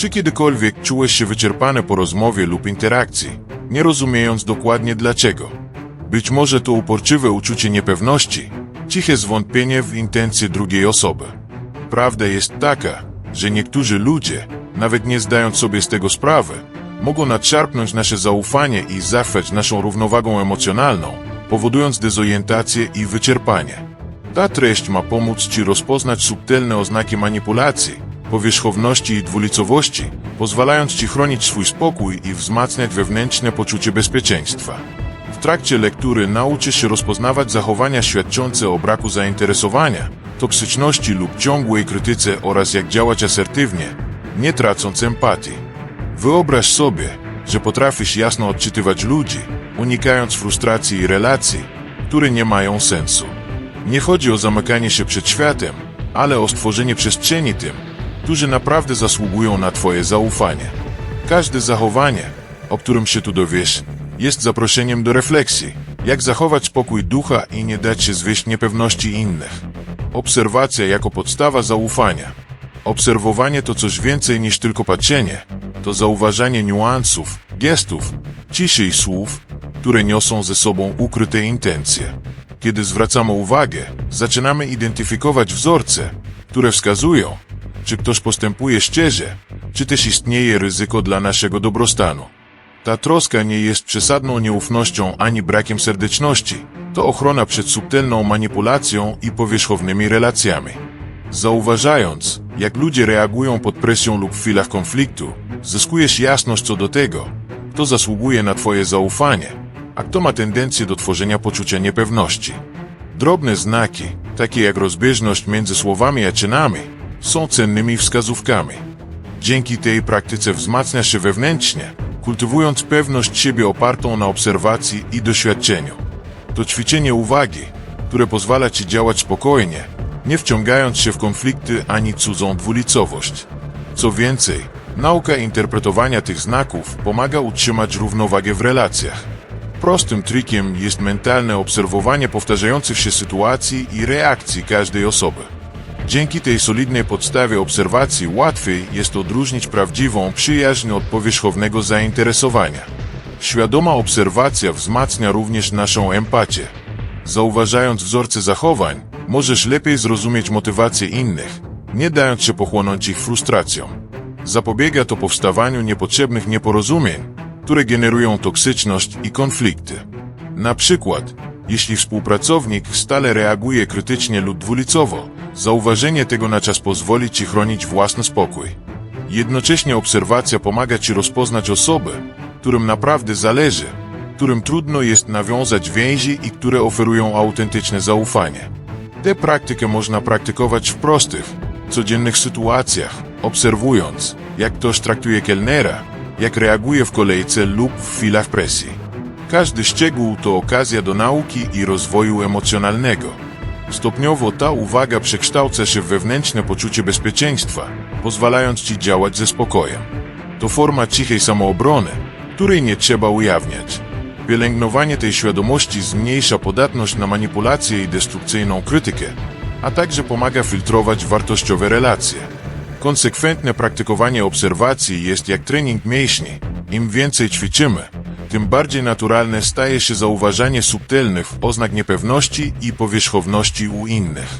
Czy kiedykolwiek czułeś się wyczerpany po rozmowie lub interakcji, nie rozumiejąc dokładnie dlaczego? Być może to uporczywe uczucie niepewności, ciche zwątpienie w intencje drugiej osoby. Prawda jest taka, że niektórzy ludzie, nawet nie zdając sobie z tego sprawy, mogą nadszarpnąć nasze zaufanie i zachwać naszą równowagą emocjonalną, powodując dezorientację i wyczerpanie. Ta treść ma pomóc Ci rozpoznać subtelne oznaki manipulacji, powierzchowności i dwulicowości, pozwalając Ci chronić swój spokój i wzmacniać wewnętrzne poczucie bezpieczeństwa. W trakcie lektury nauczysz się rozpoznawać zachowania świadczące o braku zainteresowania, toksyczności lub ciągłej krytyce oraz jak działać asertywnie, nie tracąc empatii. Wyobraź sobie, że potrafisz jasno odczytywać ludzi, unikając frustracji i relacji, które nie mają sensu. Nie chodzi o zamykanie się przed światem, ale o stworzenie przestrzeni tym, którzy naprawdę zasługują na Twoje zaufanie. Każde zachowanie, o którym się tu dowiesz, jest zaproszeniem do refleksji, jak zachować spokój ducha i nie dać się zwieść niepewności innych. Obserwacja jako podstawa zaufania. Obserwowanie to coś więcej niż tylko patrzenie, to zauważanie niuansów, gestów, ciszy i słów, które niosą ze sobą ukryte intencje. Kiedy zwracamy uwagę, zaczynamy identyfikować wzorce, które wskazują, czy ktoś postępuje szczerze, czy też istnieje ryzyko dla naszego dobrostanu. Ta troska nie jest przesadną nieufnością ani brakiem serdeczności. To ochrona przed subtelną manipulacją i powierzchownymi relacjami. Zauważając, jak ludzie reagują pod presją lub w chwilach konfliktu, zyskujesz jasność co do tego, kto zasługuje na Twoje zaufanie, a kto ma tendencję do tworzenia poczucia niepewności. Drobne znaki, takie jak rozbieżność między słowami a czynami, są cennymi wskazówkami. Dzięki tej praktyce wzmacnia się wewnętrznie, kultywując pewność siebie opartą na obserwacji i doświadczeniu. To ćwiczenie uwagi, które pozwala ci działać spokojnie, nie wciągając się w konflikty ani cudzą dwulicowość. Co więcej, nauka interpretowania tych znaków pomaga utrzymać równowagę w relacjach. Prostym trikiem jest mentalne obserwowanie powtarzających się sytuacji i reakcji każdej osoby. Dzięki tej solidnej podstawie obserwacji łatwiej jest odróżnić prawdziwą przyjaźń od powierzchownego zainteresowania. Świadoma obserwacja wzmacnia również naszą empatię. Zauważając wzorce zachowań, możesz lepiej zrozumieć motywacje innych, nie dając się pochłonąć ich frustracją. Zapobiega to powstawaniu niepotrzebnych nieporozumień, które generują toksyczność i konflikty. Na przykład, jeśli współpracownik stale reaguje krytycznie lub dwulicowo, zauważenie tego na czas pozwoli Ci chronić własny spokój. Jednocześnie obserwacja pomaga Ci rozpoznać osoby, którym naprawdę zależy, którym trudno jest nawiązać więzi i które oferują autentyczne zaufanie. Tę praktykę można praktykować w prostych, codziennych sytuacjach, obserwując, jak ktoś traktuje kelnera, jak reaguje w kolejce lub w chwilach presji. Każdy szczegół to okazja do nauki i rozwoju emocjonalnego. Stopniowo ta uwaga przekształca się w wewnętrzne poczucie bezpieczeństwa, pozwalając ci działać ze spokojem. To forma cichej samoobrony, której nie trzeba ujawniać. Pielęgnowanie tej świadomości zmniejsza podatność na manipulację i destrukcyjną krytykę, a także pomaga filtrować wartościowe relacje. Konsekwentne praktykowanie obserwacji jest jak trening mięśni. Im więcej ćwiczymy, tym bardziej naturalne staje się zauważanie subtelnych oznak niepewności i powierzchowności u innych.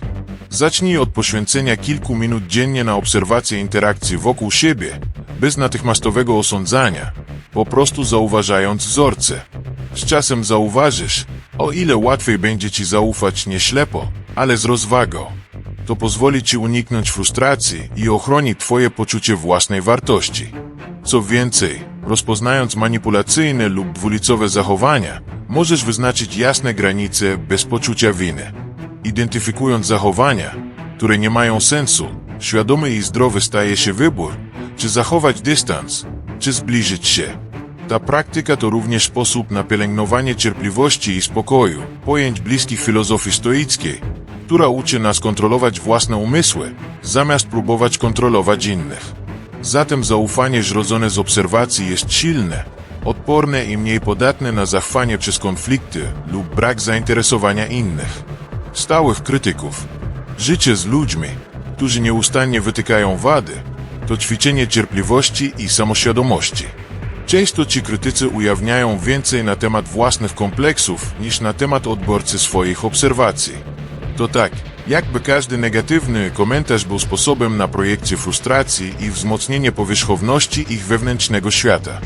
Zacznij od poświęcenia kilku minut dziennie na obserwację interakcji wokół siebie, bez natychmiastowego osądzania, po prostu zauważając wzorce. Z czasem zauważysz, o ile łatwiej będzie ci zaufać nie ślepo, ale z rozwagą. To pozwoli ci uniknąć frustracji i ochroni twoje poczucie własnej wartości. Co więcej, rozpoznając manipulacyjne lub dwulicowe zachowania, możesz wyznaczyć jasne granice bez poczucia winy. Identyfikując zachowania, które nie mają sensu, świadomy i zdrowy staje się wybór, czy zachować dystans, czy zbliżyć się. Ta praktyka to również sposób na pielęgnowanie cierpliwości i spokoju, pojęć bliskich filozofii stoickiej, która uczy nas kontrolować własne umysły, zamiast próbować kontrolować innych. Zatem zaufanie zrodzone z obserwacji jest silne, odporne i mniej podatne na zachwanie przez konflikty lub brak zainteresowania innych. Stałych krytyków. Życie z ludźmi, którzy nieustannie wytykają wady, to ćwiczenie cierpliwości i samoświadomości. Często ci krytycy ujawniają więcej na temat własnych kompleksów niż na temat odbiorcy swoich obserwacji. To tak, jakby każdy negatywny komentarz był sposobem na projekcję frustracji i wzmocnienie powierzchowności ich wewnętrznego świata.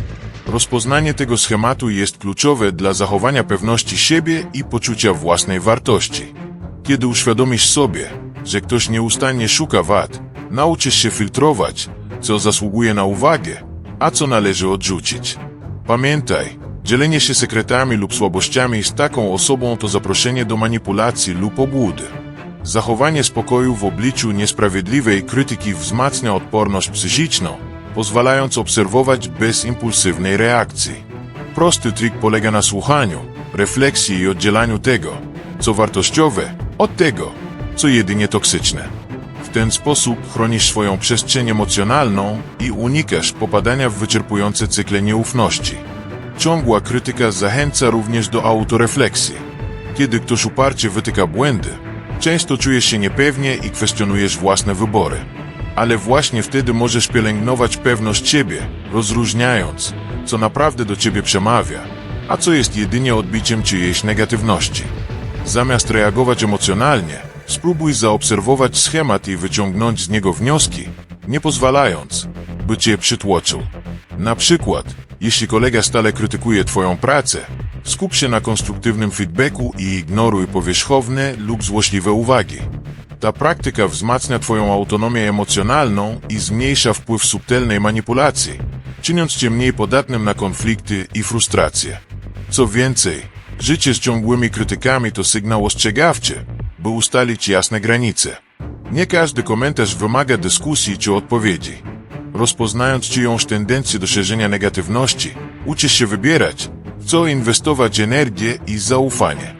Rozpoznanie tego schematu jest kluczowe dla zachowania pewności siebie i poczucia własnej wartości. Kiedy uświadomisz sobie, że ktoś nieustannie szuka wad, nauczysz się filtrować, co zasługuje na uwagę, a co należy odrzucić. Pamiętaj, dzielenie się sekretami lub słabościami z taką osobą to zaproszenie do manipulacji lub obłudy. Zachowanie spokoju w obliczu niesprawiedliwej krytyki wzmacnia odporność psychiczną, pozwalając obserwować bez impulsywnej reakcji. Prosty trik polega na słuchaniu, refleksji i oddzielaniu tego, co wartościowe, od tego, co jedynie toksyczne. W ten sposób chronisz swoją przestrzeń emocjonalną i unikasz popadania w wyczerpujące cykle nieufności. Ciągła krytyka zachęca również do autorefleksji. Kiedy ktoś uparcie wytyka błędy, często czujesz się niepewnie i kwestionujesz własne wybory. Ale właśnie wtedy możesz pielęgnować pewność siebie, rozróżniając, co naprawdę do ciebie przemawia, a co jest jedynie odbiciem czyjejś negatywności. Zamiast reagować emocjonalnie, spróbuj zaobserwować schemat i wyciągnąć z niego wnioski, nie pozwalając, by cię przytłoczył. Na przykład, jeśli kolega stale krytykuje Twoją pracę, skup się na konstruktywnym feedbacku i ignoruj powierzchowne lub złośliwe uwagi. Ta praktyka wzmacnia Twoją autonomię emocjonalną i zmniejsza wpływ subtelnej manipulacji, czyniąc Cię mniej podatnym na konflikty i frustracje. Co więcej, życie z ciągłymi krytykami to sygnał ostrzegawczy, by ustalić jasne granice. Nie każdy komentarz wymaga dyskusji czy odpowiedzi. Rozpoznając czyjąś tendencję do szerzenia negatywności, uczysz się wybierać, co inwestować energię i zaufanie.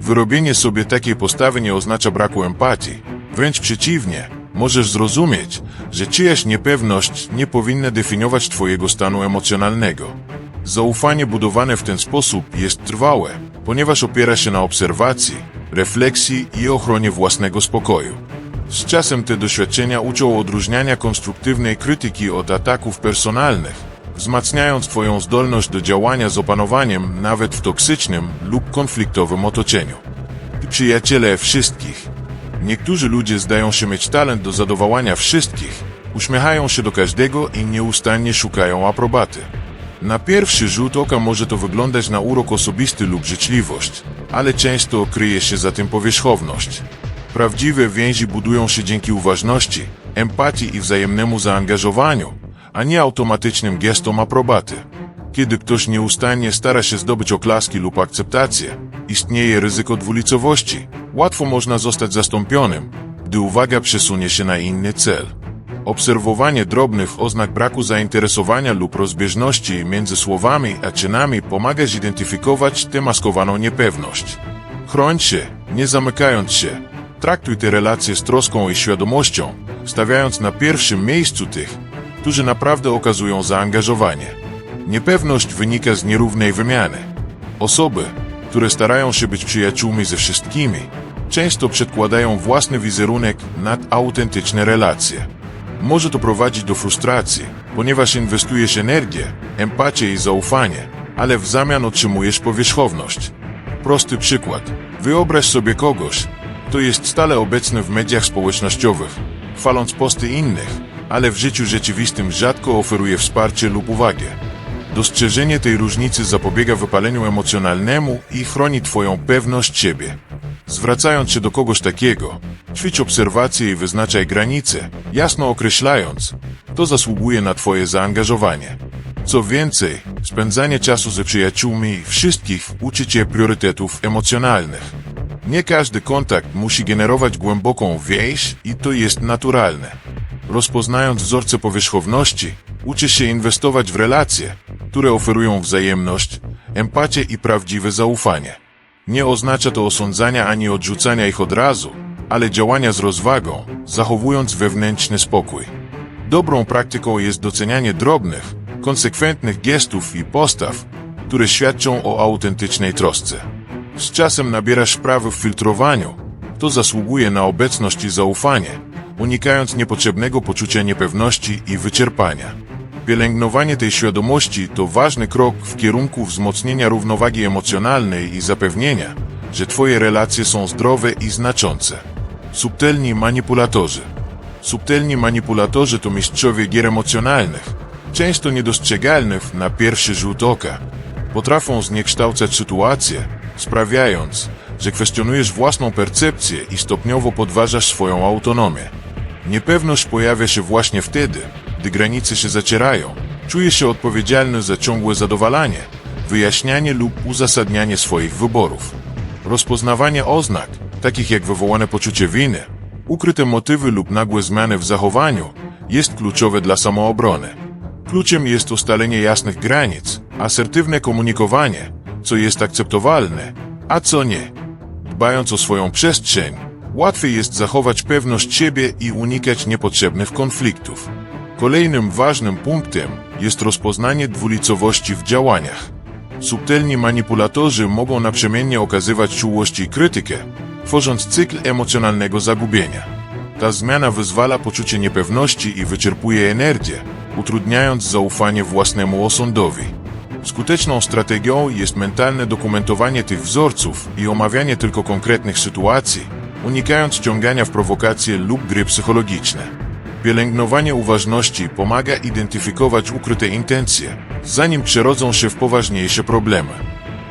Wyrobienie sobie takiej postawy nie oznacza braku empatii. Wręcz przeciwnie, możesz zrozumieć, że czyjaś niepewność nie powinna definiować Twojego stanu emocjonalnego. Zaufanie budowane w ten sposób jest trwałe, ponieważ opiera się na obserwacji, refleksji i ochronie własnego spokoju. Z czasem te doświadczenia uczą odróżniania konstruktywnej krytyki od ataków personalnych, wzmacniając Twoją zdolność do działania z opanowaniem nawet w toksycznym lub konfliktowym otoczeniu. Przyjaciele wszystkich. Niektórzy ludzie zdają się mieć talent do zadowalania wszystkich, uśmiechają się do każdego i nieustannie szukają aprobaty. Na pierwszy rzut oka może to wyglądać na urok osobisty lub życzliwość, ale często kryje się za tym powierzchowność. Prawdziwe więzi budują się dzięki uważności, empatii i wzajemnemu zaangażowaniu, a nie automatycznym gestom aprobaty. Kiedy ktoś nieustannie stara się zdobyć oklaski lub akceptację, istnieje ryzyko dwulicowości. Łatwo można zostać zastąpionym, gdy uwaga przesunie się na inny cel. Obserwowanie drobnych oznak braku zainteresowania lub rozbieżności między słowami a czynami pomaga zidentyfikować tę maskowaną niepewność. Chroń się, nie zamykając się. Traktuj te relacje z troską i świadomością, stawiając na pierwszym miejscu tych, którzy naprawdę okazują zaangażowanie. Niepewność wynika z nierównej wymiany. Osoby, które starają się być przyjaciółmi ze wszystkimi, często przedkładają własny wizerunek nad autentyczne relacje. Może to prowadzić do frustracji, ponieważ inwestujesz energię, empatię i zaufanie, ale w zamian otrzymujesz powierzchowność. Prosty przykład. Wyobraź sobie kogoś, kto jest stale obecny w mediach społecznościowych, chwaląc posty innych, ale w życiu rzeczywistym rzadko oferuje wsparcie lub uwagę. Dostrzeżenie tej różnicy zapobiega wypaleniu emocjonalnemu i chroni Twoją pewność siebie. Zwracając się do kogoś takiego, ćwicz obserwacje i wyznaczaj granice, jasno określając, kto zasługuje na Twoje zaangażowanie. Co więcej, spędzanie czasu ze przyjaciółmi wszystkich uczy Cię priorytetów emocjonalnych. Nie każdy kontakt musi generować głęboką więź i to jest naturalne. Rozpoznając wzorce powierzchowności, uczysz się inwestować w relacje, które oferują wzajemność, empatię i prawdziwe zaufanie. Nie oznacza to osądzania ani odrzucania ich od razu, ale działania z rozwagą, zachowując wewnętrzny spokój. Dobrą praktyką jest docenianie drobnych, konsekwentnych gestów i postaw, które świadczą o autentycznej trosce. Z czasem nabierasz wprawy w filtrowaniu, kto zasługuje na obecność i zaufanie, unikając niepotrzebnego poczucia niepewności i wyczerpania. Pielęgnowanie tej świadomości to ważny krok w kierunku wzmocnienia równowagi emocjonalnej i zapewnienia, że Twoje relacje są zdrowe i znaczące. Subtelni manipulatorzy. Subtelni manipulatorzy to mistrzowie gier emocjonalnych, często niedostrzegalnych na pierwszy rzut oka. Potrafią zniekształcać sytuację, sprawiając, że kwestionujesz własną percepcję i stopniowo podważasz swoją autonomię. Niepewność pojawia się właśnie wtedy, gdy granice się zacierają. Czujesz się odpowiedzialny za ciągłe zadowalanie, wyjaśnianie lub uzasadnianie swoich wyborów. Rozpoznawanie oznak, takich jak wywołane poczucie winy, ukryte motywy lub nagłe zmiany w zachowaniu, jest kluczowe dla samoobrony. Kluczem jest ustalenie jasnych granic, asertywne komunikowanie, co jest akceptowalne, a co nie. Dbając o swoją przestrzeń, łatwiej jest zachować pewność siebie i unikać niepotrzebnych konfliktów. Kolejnym ważnym punktem jest rozpoznanie dwulicowości w działaniach. Subtelni manipulatorzy mogą naprzemiennie okazywać czułość i krytykę, tworząc cykl emocjonalnego zagubienia. Ta zmiana wyzwala poczucie niepewności i wyczerpuje energię, utrudniając zaufanie własnemu osądowi. Skuteczną strategią jest mentalne dokumentowanie tych wzorców i omawianie tylko konkretnych sytuacji, unikając ciągania w prowokacje lub gry psychologiczne. Pielęgnowanie uważności pomaga identyfikować ukryte intencje, zanim przerodzą się w poważniejsze problemy.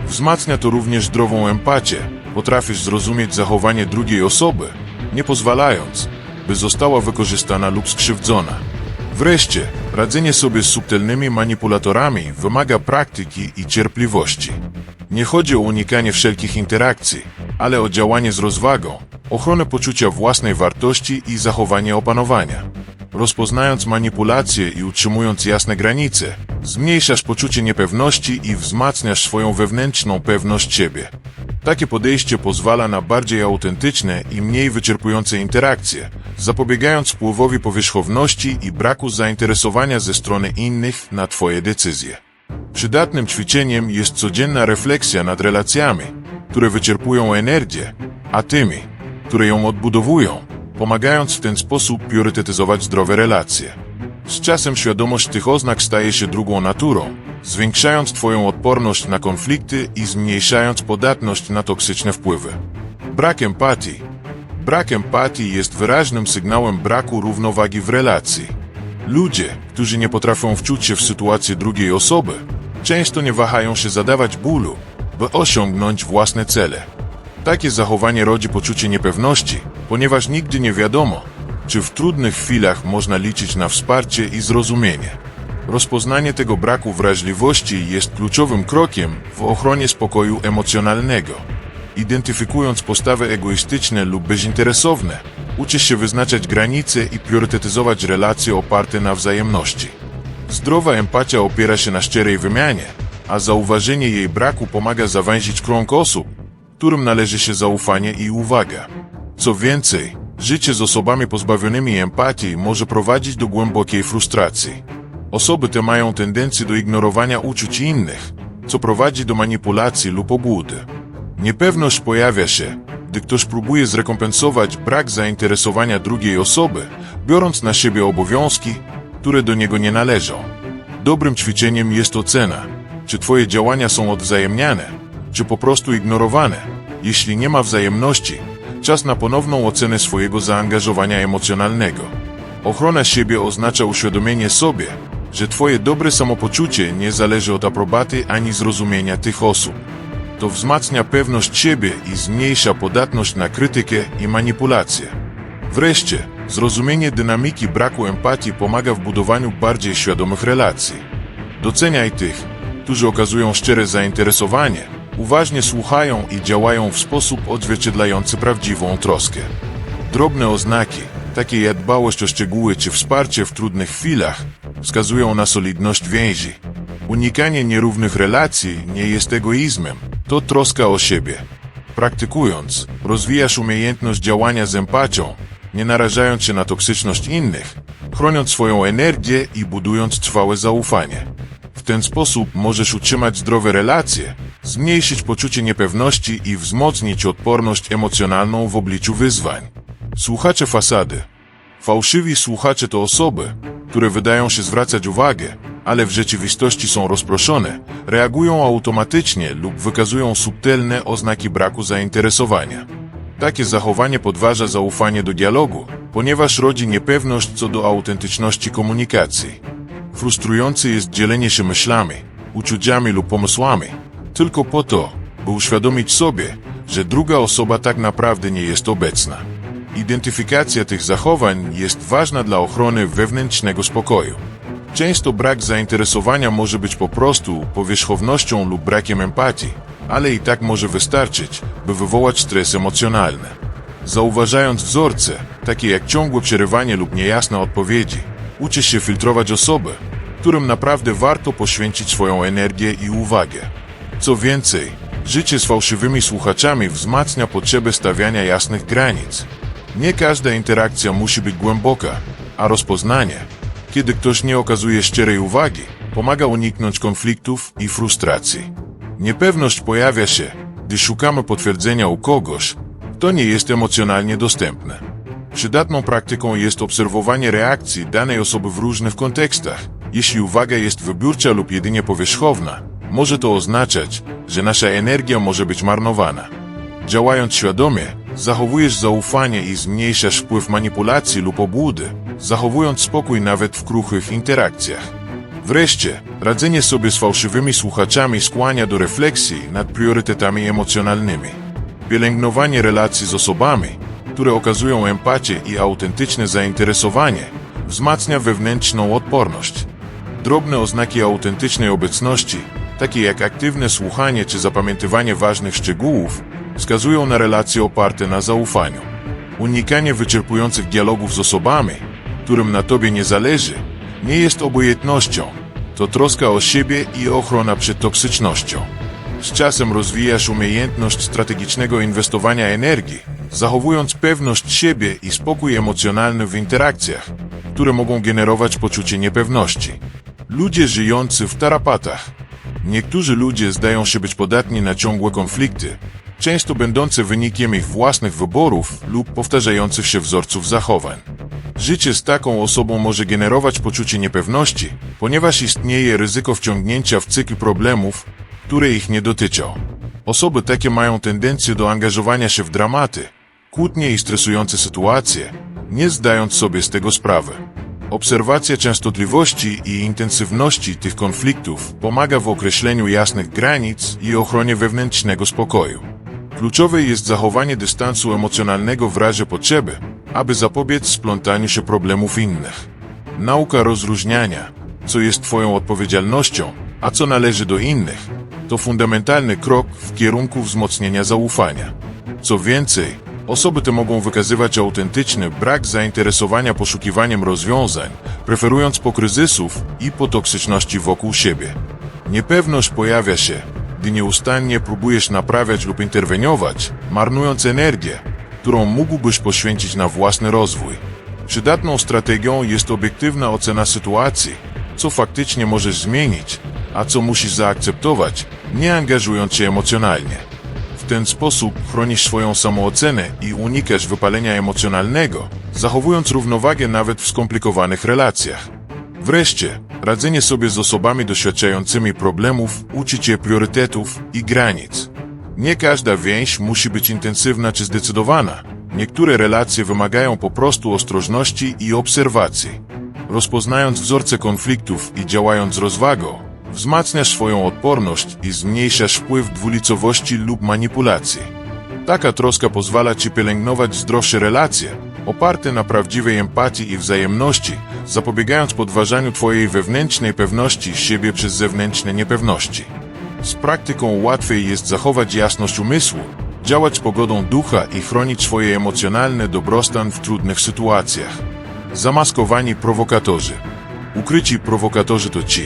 Wzmacnia to również zdrową empatię, potrafisz zrozumieć zachowanie drugiej osoby, nie pozwalając, by została wykorzystana lub skrzywdzona. Wreszcie, radzenie sobie z subtelnymi manipulatorami wymaga praktyki i cierpliwości. Nie chodzi o unikanie wszelkich interakcji, ale o działanie z rozwagą, ochronę poczucia własnej wartości i zachowanie opanowania. Rozpoznając manipulacje i utrzymując jasne granice, zmniejszasz poczucie niepewności i wzmacniasz swoją wewnętrzną pewność siebie. Takie podejście pozwala na bardziej autentyczne i mniej wyczerpujące interakcje, zapobiegając wpływowi powierzchowności i braku zainteresowania ze strony innych na Twoje decyzje. Przydatnym ćwiczeniem jest codzienna refleksja nad relacjami, które wyczerpują energię, a tymi, które ją odbudowują, pomagając w ten sposób priorytetyzować zdrowe relacje. Z czasem świadomość tych oznak staje się drugą naturą, zwiększając Twoją odporność na konflikty i zmniejszając podatność na toksyczne wpływy. Brak empatii. Brak empatii jest wyraźnym sygnałem braku równowagi w relacji. Ludzie, którzy nie potrafią wczuć się w sytuację drugiej osoby, często nie wahają się zadawać bólu, by osiągnąć własne cele. Takie zachowanie rodzi poczucie niepewności, ponieważ nigdy nie wiadomo, czy w trudnych chwilach można liczyć na wsparcie i zrozumienie. Rozpoznanie tego braku wrażliwości jest kluczowym krokiem w ochronie spokoju emocjonalnego. Identyfikując postawy egoistyczne lub bezinteresowne, uczysz się wyznaczać granice i priorytetyzować relacje oparte na wzajemności. Zdrowa empatia opiera się na szczerej wymianie, a zauważenie jej braku pomaga zawęzić krąg osób, którym należy się zaufanie i uwaga. Co więcej, życie z osobami pozbawionymi empatii może prowadzić do głębokiej frustracji. Osoby te mają tendencję do ignorowania uczuć innych, co prowadzi do manipulacji lub obłudy. Niepewność pojawia się, gdy ktoś próbuje zrekompensować brak zainteresowania drugiej osoby, biorąc na siebie obowiązki, które do niego nie należą. Dobrym ćwiczeniem jest ocena, czy Twoje działania są odwzajemniane, czy po prostu ignorowane. Jeśli nie ma wzajemności, czas na ponowną ocenę swojego zaangażowania emocjonalnego. Ochrona siebie oznacza uświadomienie sobie, że Twoje dobre samopoczucie nie zależy od aprobaty ani zrozumienia tych osób. To wzmacnia pewność siebie i zmniejsza podatność na krytykę i manipulację. Wreszcie, zrozumienie dynamiki braku empatii pomaga w budowaniu bardziej świadomych relacji. Doceniaj tych, którzy okazują szczere zainteresowanie, uważnie słuchają i działają w sposób odzwierciedlający prawdziwą troskę. Drobne oznaki, takie jak dbałość o szczegóły czy wsparcie w trudnych chwilach, wskazują na solidność więzi. Unikanie nierównych relacji nie jest egoizmem, to troska o siebie. Praktykując, rozwijasz umiejętność działania z empatią, nie narażając się na toksyczność innych, chroniąc swoją energię i budując trwałe zaufanie. W ten sposób możesz utrzymać zdrowe relacje, zmniejszyć poczucie niepewności i wzmocnić odporność emocjonalną w obliczu wyzwań. Słuchacze fasady. Fałszywi słuchacze to osoby, które wydają się zwracać uwagę, ale w rzeczywistości są rozproszone, reagują automatycznie lub wykazują subtelne oznaki braku zainteresowania. Takie zachowanie podważa zaufanie do dialogu, ponieważ rodzi niepewność co do autentyczności komunikacji. Frustrujące jest dzielenie się myślami, uczuciami lub pomysłami, tylko po to, by uświadomić sobie, że druga osoba tak naprawdę nie jest obecna. Identyfikacja tych zachowań jest ważna dla ochrony wewnętrznego spokoju. Często brak zainteresowania może być po prostu powierzchownością lub brakiem empatii, ale i tak może wystarczyć, by wywołać stres emocjonalny. Zauważając wzorce, takie jak ciągłe przerywanie lub niejasne odpowiedzi, uczy się filtrować osoby, którym naprawdę warto poświęcić swoją energię i uwagę. Co więcej, życie z fałszywymi słuchaczami wzmacnia potrzebę stawiania jasnych granic. Nie każda interakcja musi być głęboka, a rozpoznanie, kiedy ktoś nie okazuje szczerej uwagi, pomaga uniknąć konfliktów i frustracji. Niepewność pojawia się, gdy szukamy potwierdzenia u kogoś, kto nie jest emocjonalnie dostępny. Przydatną praktyką jest obserwowanie reakcji danej osoby w różnych kontekstach. Jeśli uwaga jest wybiórcza lub jedynie powierzchowna, może to oznaczać, że nasza energia może być marnowana. Działając świadomie, zachowujesz zaufanie i zmniejszasz wpływ manipulacji lub obłudy, zachowując spokój nawet w kruchych interakcjach. Wreszcie, radzenie sobie z fałszywymi słuchaczami skłania do refleksji nad priorytetami emocjonalnymi. Pielęgnowanie relacji z osobami, które okazują empatię i autentyczne zainteresowanie, wzmacnia wewnętrzną odporność. Drobne oznaki autentycznej obecności, takie jak aktywne słuchanie czy zapamiętywanie ważnych szczegółów, wskazują na relacje oparte na zaufaniu. Unikanie wyczerpujących dialogów z osobami, którym na tobie nie zależy, nie jest obojętnością. To troska o siebie i ochrona przed toksycznością. Z czasem rozwijasz umiejętność strategicznego inwestowania energii, zachowując pewność siebie i spokój emocjonalny w interakcjach, które mogą generować poczucie niepewności. Ludzie żyjący w tarapatach. Niektórzy ludzie zdają się być podatni na ciągłe konflikty, często będące wynikiem ich własnych wyborów lub powtarzających się wzorców zachowań. Życie z taką osobą może generować poczucie niepewności, ponieważ istnieje ryzyko wciągnięcia w cykl problemów, które ich nie dotyczą. Osoby takie mają tendencję do angażowania się w dramaty, kłótnie i stresujące sytuacje, nie zdając sobie z tego sprawy. Obserwacja częstotliwości i intensywności tych konfliktów pomaga w określeniu jasnych granic i ochronie wewnętrznego spokoju. Kluczowe jest zachowanie dystansu emocjonalnego w razie potrzeby, aby zapobiec splątaniu się problemów innych. Nauka rozróżniania, co jest Twoją odpowiedzialnością, a co należy do innych, to fundamentalny krok w kierunku wzmocnienia zaufania. Co więcej, osoby te mogą wykazywać autentyczny brak zainteresowania poszukiwaniem rozwiązań, preferując po kryzysów i po toksyczności wokół siebie. Niepewność pojawia się, gdy nieustannie próbujesz naprawiać lub interweniować, marnując energię, którą mógłbyś poświęcić na własny rozwój. Przydatną strategią jest obiektywna ocena sytuacji, co faktycznie możesz zmienić, a co musisz zaakceptować, nie angażując się emocjonalnie. W ten sposób chronisz swoją samoocenę i unikasz wypalenia emocjonalnego, zachowując równowagę nawet w skomplikowanych relacjach. Wreszcie, radzenie sobie z osobami doświadczającymi problemów uczy cię priorytetów i granic. Nie każda więź musi być intensywna czy zdecydowana. Niektóre relacje wymagają po prostu ostrożności i obserwacji. Rozpoznając wzorce konfliktów i działając z rozwagą, wzmacniasz swoją odporność i zmniejszasz wpływ dwulicowości lub manipulacji. Taka troska pozwala ci pielęgnować zdrowsze relacje, oparte na prawdziwej empatii i wzajemności, zapobiegając podważaniu twojej wewnętrznej pewności siebie przez zewnętrzne niepewności. Z praktyką łatwiej jest zachować jasność umysłu, działać pogodą ducha i chronić swoje emocjonalne dobrostan w trudnych sytuacjach. Zamaskowani prowokatorzy. Ukryci prowokatorzy to ci,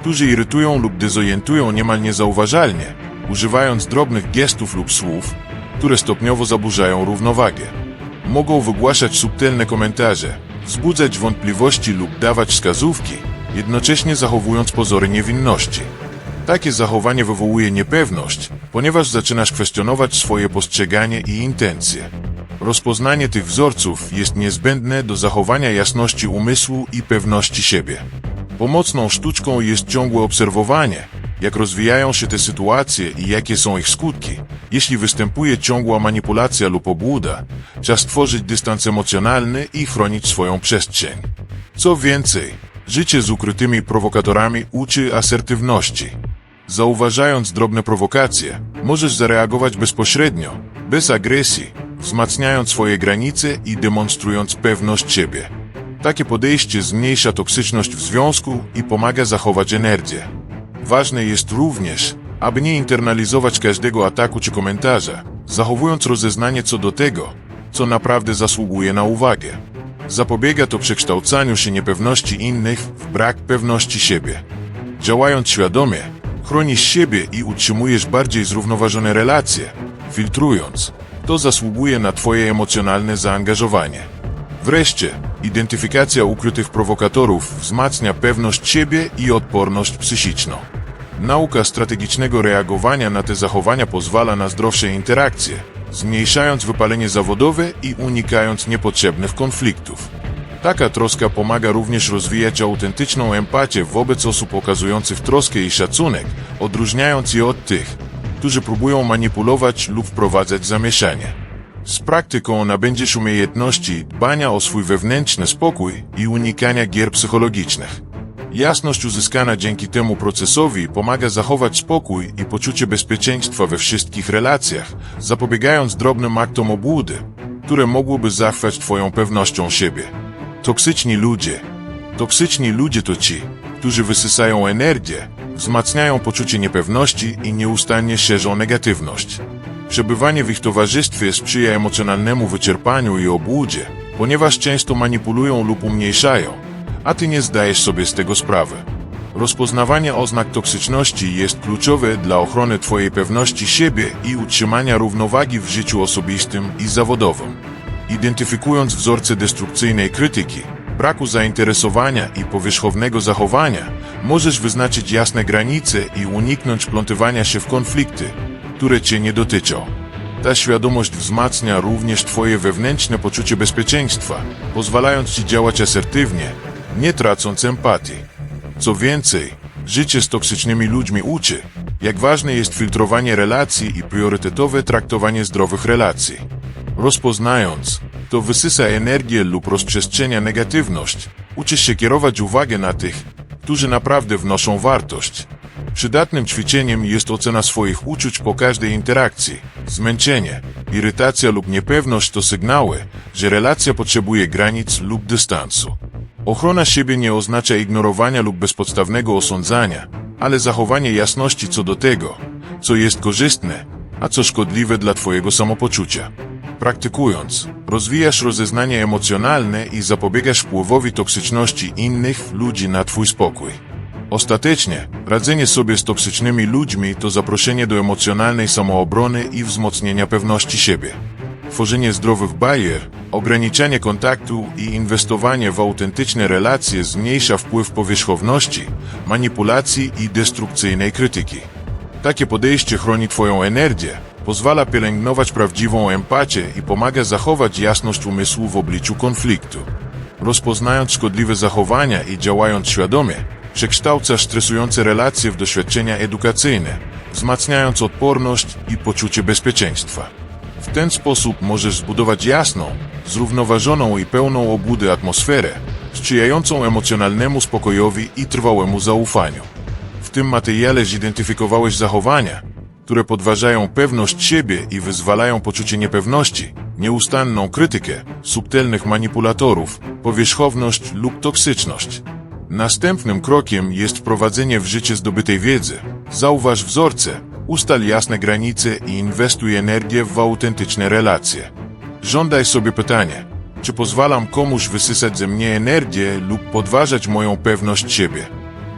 którzy irytują lub dezorientują niemal niezauważalnie, używając drobnych gestów lub słów, które stopniowo zaburzają równowagę. Mogą wygłaszać subtelne komentarze, wzbudzać wątpliwości lub dawać wskazówki, jednocześnie zachowując pozory niewinności. Takie zachowanie wywołuje niepewność, ponieważ zaczynasz kwestionować swoje postrzeganie i intencje. Rozpoznanie tych wzorców jest niezbędne do zachowania jasności umysłu i pewności siebie. Pomocną sztuczką jest ciągłe obserwowanie, jak rozwijają się te sytuacje i jakie są ich skutki. Jeśli występuje ciągła manipulacja lub obłuda, czas stworzyć dystans emocjonalny i chronić swoją przestrzeń. Co więcej, życie z ukrytymi prowokatorami uczy asertywności. Zauważając drobne prowokacje, możesz zareagować bezpośrednio, bez agresji, wzmacniając swoje granice i demonstrując pewność siebie. Takie podejście zmniejsza toksyczność w związku i pomaga zachować energię. Ważne jest również, aby nie internalizować każdego ataku czy komentarza, zachowując rozeznanie co do tego, co naprawdę zasługuje na uwagę. Zapobiega to przekształcaniu się niepewności innych w brak pewności siebie. Działając świadomie, chronisz siebie i utrzymujesz bardziej zrównoważone relacje. Filtrując, to zasługuje na Twoje emocjonalne zaangażowanie. Wreszcie, identyfikacja ukrytych prowokatorów wzmacnia pewność siebie i odporność psychiczną. Nauka strategicznego reagowania na te zachowania pozwala na zdrowsze interakcje, zmniejszając wypalenie zawodowe i unikając niepotrzebnych konfliktów. Taka troska pomaga również rozwijać autentyczną empatię wobec osób okazujących troskę i szacunek, odróżniając je od tych, którzy próbują manipulować lub wprowadzać zamieszanie. Z praktyką nabędziesz umiejętności dbania o swój wewnętrzny spokój i unikania gier psychologicznych. Jasność uzyskana dzięki temu procesowi pomaga zachować spokój i poczucie bezpieczeństwa we wszystkich relacjach, zapobiegając drobnym aktom obłudy, które mogłyby zachwać Twoją pewnością siebie. Toksyczni ludzie. Toksyczni ludzie to ci, którzy wysysają energię, wzmacniają poczucie niepewności i nieustannie szerzą negatywność. Przebywanie w ich towarzystwie sprzyja emocjonalnemu wyczerpaniu i obłudzie, ponieważ często manipulują lub umniejszają, a ty nie zdajesz sobie z tego sprawy. Rozpoznawanie oznak toksyczności jest kluczowe dla ochrony Twojej pewności siebie i utrzymania równowagi w życiu osobistym i zawodowym. Identyfikując wzorce destrukcyjnej krytyki, braku zainteresowania i powierzchownego zachowania, możesz wyznaczyć jasne granice i uniknąć plątywania się w konflikty, które Cię nie dotyczą. Ta świadomość wzmacnia również Twoje wewnętrzne poczucie bezpieczeństwa, pozwalając Ci działać asertywnie, nie tracąc empatii. Co więcej, życie z toksycznymi ludźmi uczy, jak ważne jest filtrowanie relacji i priorytetowe traktowanie zdrowych relacji. Rozpoznając, to wysysa energię lub rozprzestrzenia negatywność, uczysz się kierować uwagę na tych, którzy naprawdę wnoszą wartość. Przydatnym ćwiczeniem jest ocena swoich uczuć po każdej interakcji. Zmęczenie, irytacja lub niepewność to sygnały, że relacja potrzebuje granic lub dystansu. Ochrona siebie nie oznacza ignorowania lub bezpodstawnego osądzania, ale zachowanie jasności co do tego, co jest korzystne, a co szkodliwe dla Twojego samopoczucia. Praktykując, rozwijasz rozeznanie emocjonalne i zapobiegasz wpływowi toksyczności innych ludzi na Twój spokój. Ostatecznie, radzenie sobie z toksycznymi ludźmi to zaproszenie do emocjonalnej samoobrony i wzmocnienia pewności siebie. Tworzenie zdrowych barier, ograniczanie kontaktu i inwestowanie w autentyczne relacje zmniejsza wpływ powierzchowności, manipulacji i destrukcyjnej krytyki. Takie podejście chroni Twoją energię, pozwala pielęgnować prawdziwą empatię i pomaga zachować jasność umysłu w obliczu konfliktu. Rozpoznając szkodliwe zachowania i działając świadomie, przekształcasz stresujące relacje w doświadczenia edukacyjne, wzmacniając odporność i poczucie bezpieczeństwa. W ten sposób możesz zbudować jasną, zrównoważoną i pełną obłudy atmosferę, sprzyjającą emocjonalnemu spokojowi i trwałemu zaufaniu. W tym materiale zidentyfikowałeś zachowania, które podważają pewność siebie i wyzwalają poczucie niepewności, nieustanną krytykę, subtelnych manipulatorów, powierzchowność lub toksyczność. Następnym krokiem jest wprowadzenie w życie zdobytej wiedzy. Zauważ wzorce, ustal jasne granice i inwestuj energię w autentyczne relacje. Żądaj sobie pytanie, czy pozwalam komuś wysysać ze mnie energię lub podważać moją pewność siebie?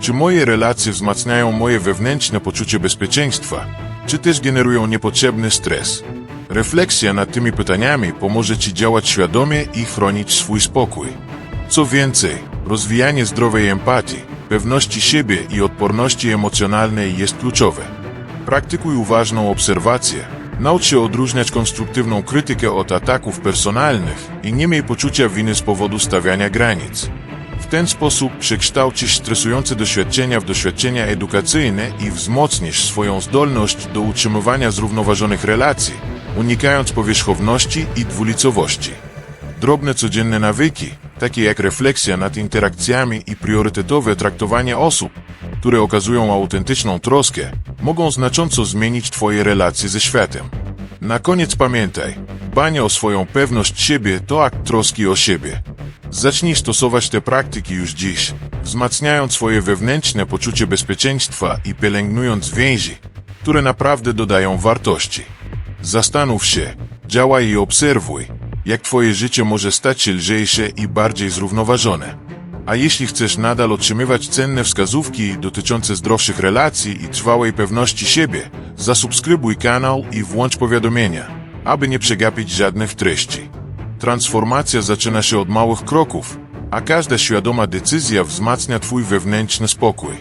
Czy moje relacje wzmacniają moje wewnętrzne poczucie bezpieczeństwa, czy też generują niepotrzebny stres? Refleksja nad tymi pytaniami pomoże Ci działać świadomie i chronić swój spokój. Co więcej, rozwijanie zdrowej empatii, pewności siebie i odporności emocjonalnej jest kluczowe. Praktykuj uważną obserwację, Naucz się odróżniać konstruktywną krytykę od ataków personalnych i nie miej poczucia winy z powodu stawiania granic. W ten sposób przekształcisz stresujące doświadczenia w doświadczenia edukacyjne i wzmocnisz swoją zdolność do utrzymywania zrównoważonych relacji, unikając powierzchowności i dwulicowości. Drobne codzienne nawyki, takie jak refleksja nad interakcjami i priorytetowe traktowanie osób, które okazują autentyczną troskę, mogą znacząco zmienić Twoje relacje ze światem. Na koniec pamiętaj, dbanie o swoją pewność siebie to akt troski o siebie. Zacznij stosować te praktyki już dziś, wzmacniając swoje wewnętrzne poczucie bezpieczeństwa i pielęgnując więzi, które naprawdę dodają wartości. Zastanów się, działaj i obserwuj, jak Twoje życie może stać się lżejsze i bardziej zrównoważone. A jeśli chcesz nadal otrzymywać cenne wskazówki dotyczące zdrowszych relacji i trwałej pewności siebie, zasubskrybuj kanał i włącz powiadomienia, aby nie przegapić żadnych treści. Transformacja zaczyna się od małych kroków, a każda świadoma decyzja wzmacnia Twój wewnętrzny spokój.